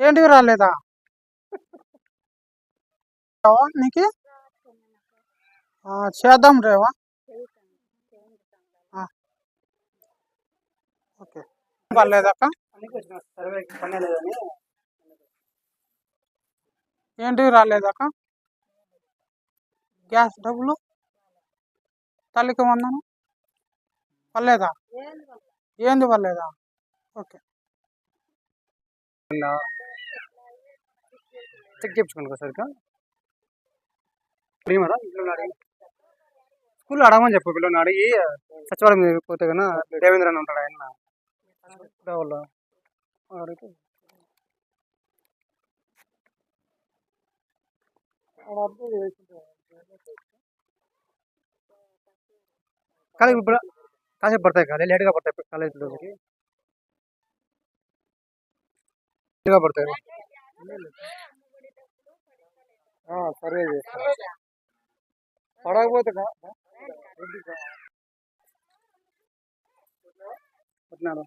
ఏంటివి రాలేదా నీకు? ఆ, చేద్దాం రేవా. ఆ. ఓకే. పర్లేదక్క ఏంటివి రాలేదక్క గ్యాస్ డబ్బులు? తల్లికి వందను? పర్లేదా? ఏంది పర్లేదా? ఓకే. చెక్ చేయించుకోండి ఒకసారి ప్రేమరా ఇంట్లో అడిగి స్కూల్లో అడగమని చెప్పు పిల్లల్ని అడిగి సచివాలయం పోతే కన్నా దేవేంద్ర అని ఉంటాడు ఆయన. వాళ్ళు అడిగితే కాలేజ్ ఇప్పుడు కాసేపు పడతాయి కాలేజ్ లేట్గా పడతాయి కాలేజ్ రోజుకి లేట్గా పడతాయి. సర్వే చేస్తా పడకపోతే పట్టినాడు?